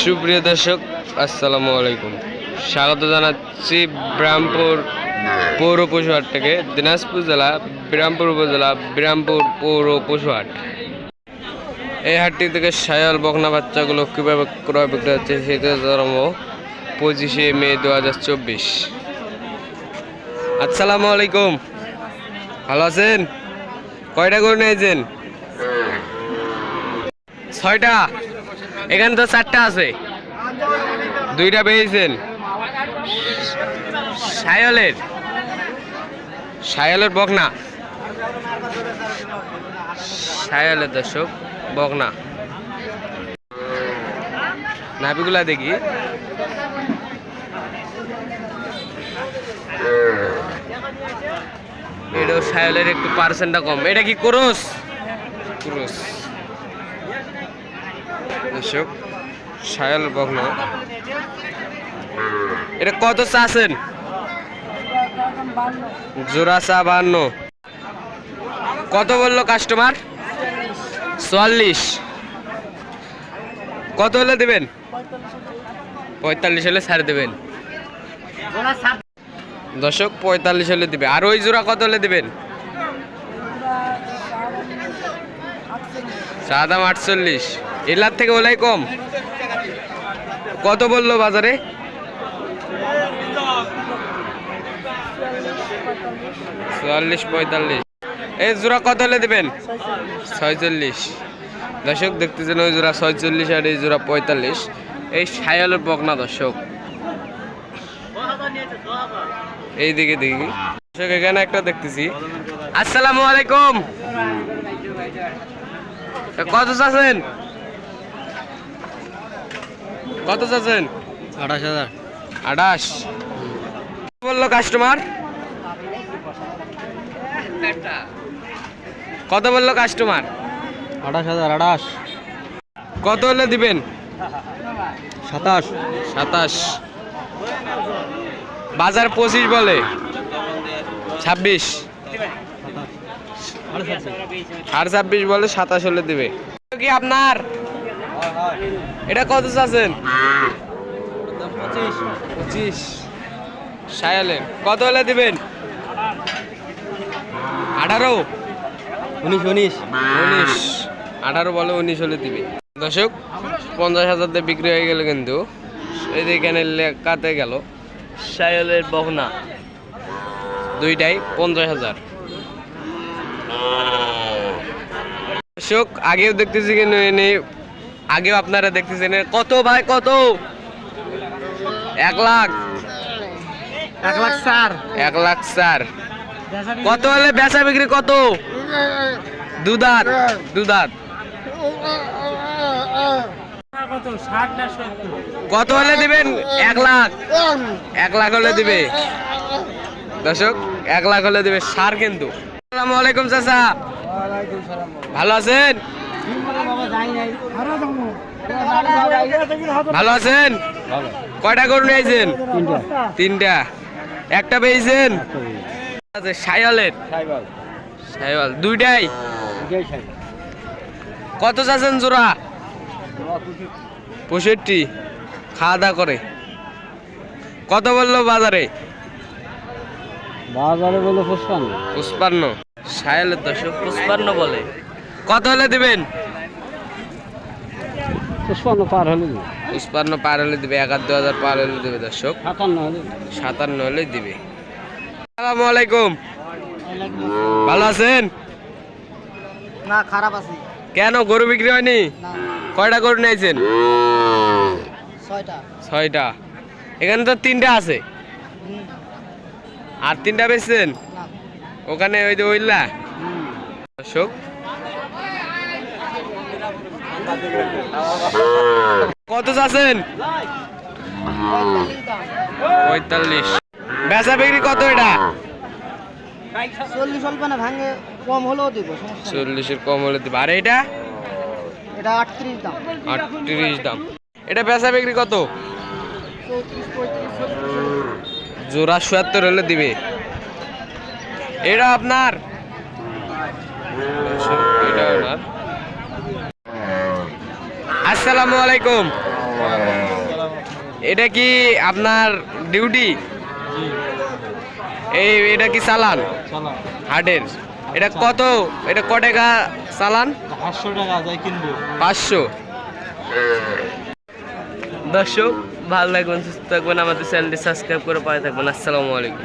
সুপ্রিয় দর্শক, আসসালামু আলাইকুম। স্বাগত জানাচ্ছি বিরামপুর পৌর পশুহাট থেকে দিনাজপুর জেলা বিরামপুর উপজেলা বিরামপুর পৌর পশুহাট। এই হাটটি থেকে সায়াল বকনা বাচ্চাগুলো কীভাবে ক্রয় বিক্রয় হচ্ছে, সেটা জানাব পঁচিশে মে দু হাজার চব্বিশ। আসসালামু আলাইকুম। ভালো আছেন? কয়টা করে নিয়েছেন? ছয়টা? এখানে তো চারটা আছে। দুইটা পেয়েছেন সায়লের সায়লের বকনা। সায়লের দর্শক, বকনা। নাভিগুলা দেখি। এটাও সায়লের একটু পার্সেন্টটা কম। এটা কি ক্রোস? ক্রোস। দর্শক, সায়াল বগ্ন এটা কত চাচ্ছেন জোড়া চা বান্ন কত বলল কাস্টমার চুয়াল্লিশ। কত হলে দেবেন? পঁয়তাল্লিশ হলে ছাড় দেবেন। দর্শক, পঁয়তাল্লিশ হলে দিবে। আর ওই জোড়া কত হলে দেবেন? চা দাম আটচল্লিশ। এলার থেকে ওলাই কম। কত বলল বাজারে? চুয়াল্লিশ, পঁয়তাল্লিশ। এই জোড়া কত হলে দেবেন? ছয়চল্লিশ। দর্শক, দেখতেছেন ওই জোড়া ছয়চল্লিশ আর এই জোড়া পঁয়তাল্লিশ। এই সায়ালের বকনা, দর্শক। এই দিকে দেখি। দর্শক, এখানে একটা দেখতেছি। আসসালামু আলাইকুম। কত চাচ্ছেন? কত চাচ্ছেন? আঠাশ হাজার। আঠাশ। বলল কাস্টমার কত বলল কাস্টমার আঠাশ হাজার আঠাশ। কত হলে দিবেন? সাতাশ। সাতাশ। বাজার পঁচিশ বলে। ছাব্বিশ। সাড়ে ছাব্বিশ বলে সাতাশ হলে দিবে। কি আপনার? এটা কত চাচ্ছেন? পঁচিশ। সায়ালেন কত হলে দিবেন? আঠারো? উনিশ উনিশ। উনিশ। আঠারো বলে উনিশ হলে দিবে। দর্শক পঞ্চাশ হাজার দিয়ে বিক্রি হয়ে গেল কিন্তু। এই যে এখানে লেখাতে গেল। সায়ালের বহনা। দুইটাই পঞ্চাশ হাজার। দর্শক আগেও দেখতেছি কিন্তু এনে আগেও আপনারা দেখতেছেন কত ভাই কত? এক লাখ। এক লাখ স্যার। এক লাখ স্যার। কত হলে বেচা বিক্রি কত? দুধাত দুধাত কত হলে দিবেন? এক লাখ। এক লাখ হলে দিবে। দর্শক এক লাখ হলে দিবে সার কিন্তু। আসসালামু আলাইকুম চাচা। ভালো আছেন? ভালো আছেন? কয়টা গরু নিয়েছেন তিনটা। একটা পেয়েছেন সাইওয়ালের? সাইওয়াল। দুইটাই? কত চাচ্ছেন জোড়া? পঁয়ষট্টি। খাওয়া দাওয়া করে। কত বলল বাজারে? বাজারে বলে পুষ্পান্ন পুষ্পান্ন সায়ালের দর্শক পুষ্পান্ন বলে। কত হলে দিবেন? পুষ্পান্ন পার হলে পুষ্পান্ন পার হলে দিবে এক হাজার দু হাজার পার হলে দিবে দর্শক। সাতান্ন হলে সাতান্ন হলে দিবে। আসসালামু আলাইকুম। ভালো আছেন? না খারাপ আছে। কেন গরু বিক্রি হয়নি? কয়টা গরু নিয়েছেন? ছয়টা। ছয়টা। এখানে তো তিনটা আছে। আর তিনটা বেচছেন? ওখানে ওই যে ওইলা। দর্শক কত চাচ্ছেন? পঁয়তাল্লিশ। বেচা বিক্রি কত এটা? চল্লিশ অল্প না ভাঙে কম হলেও দিব চল্লিশের কম হলে দিবে। আর এটা? এটা আটত্রিশ দাম। আটত্রিশ দাম। এটা বেচা বিক্রি কত? জোড়া চুয়াত্তর হলে দিবে। এটা আপনার? এটা ওনার আসসালামু আলাইকুম। এটা কি আপনার ডিউটি? এই এটা কি চালান? হাটের। এটা কত এটা ক টাকা চালান? পাঁচশো টাকা যাই কিনবো। পাঁচশো। দর্শক ভালো লাগবেন সুস্থ থাকবেন। আমাদের চ্যানেলটি সাবস্ক্রাইব করে পায়ে থাকবেন। আসসালামু আলাইকুম।